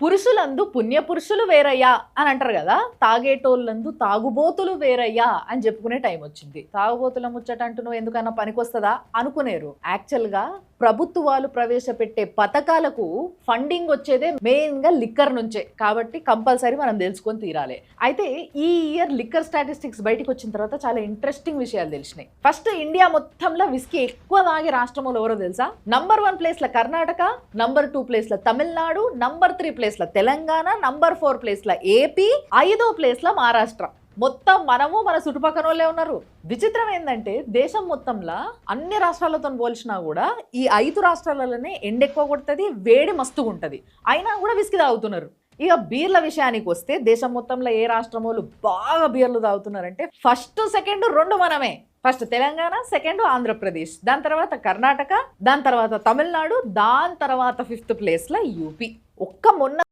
పురుషులందు పుణ్యపురుషులు వేరయ్యా అని అంటారు కదా తాగేటోళ్ళందు తాగుబోతులు వేరయ్యా అని చెప్పుకునే టైం వచ్చింది. తాగుబోతుల ముచ్చట అంటూ నువ్వు ఎందుకన్నా పనికొస్తుందా? అనుకునేరు. యాక్చువల్గా ప్రభుత్వాలు ప్రవేశపెట్టే పథకాలకు ఫండింగ్ వచ్చేదే మెయిన్గా లిక్కర్ నుంచే. కాబట్టి కంపల్సరీ మనం తెలుసుకొని తీరాలి. అయితే ఈ ఇయర్ లిక్కర్ స్టాటిస్టిక్స్ బయటకు వచ్చిన తర్వాత చాలా ఇంట్రెస్టింగ్ విషయాలు తెలిసినాయి. ఫస్ట్ ఇండియా మొత్తంలో విస్కీ ఎక్కువ తాగే రాష్ట్రంలో ఎవరో తెలుసా? నంబర్ వన్ ప్లేస్లో కర్ణాటక నంబర్ టూ ప్లేస్లో తమిళనాడు నంబర్ త్రీ ప్లేస్లో తెలంగాణ నంబర్ ఫోర్ ప్లేస్లో ఏపీ ఐదో ప్లేస్లో మహారాష్ట్ర. మొత్తం మనము మన చుట్టుపక్కల వాళ్ళే ఉన్నారు. విచిత్రం ఏంటంటే దేశం మొత్తంలో అన్ని రాష్ట్రాలతో పోల్చినా కూడా ఈ ఐదు రాష్ట్రాలలోనే ఎండ ఎక్కువ కొడుతుంది వేడి మస్తుగా ఉంటుంది. అయినా కూడా విసికి తాగుతున్నారు. ఇక బీర్ల విషయానికి వస్తే దేశం మొత్తంలో ఏ రాష్ట్రం వాళ్ళు బాగా బీర్లు తాగుతున్నారంటే ఫస్ట్ సెకండ్ రెండు మనమే. First Telangana second Andhra Pradesh. దాని తర్వాత కర్ణాటక దాని తర్వాత తమిళనాడు దాని తర్వాత ఫిఫ్త్ ప్లేస్లో యూపీ. ఒక్క మొన్న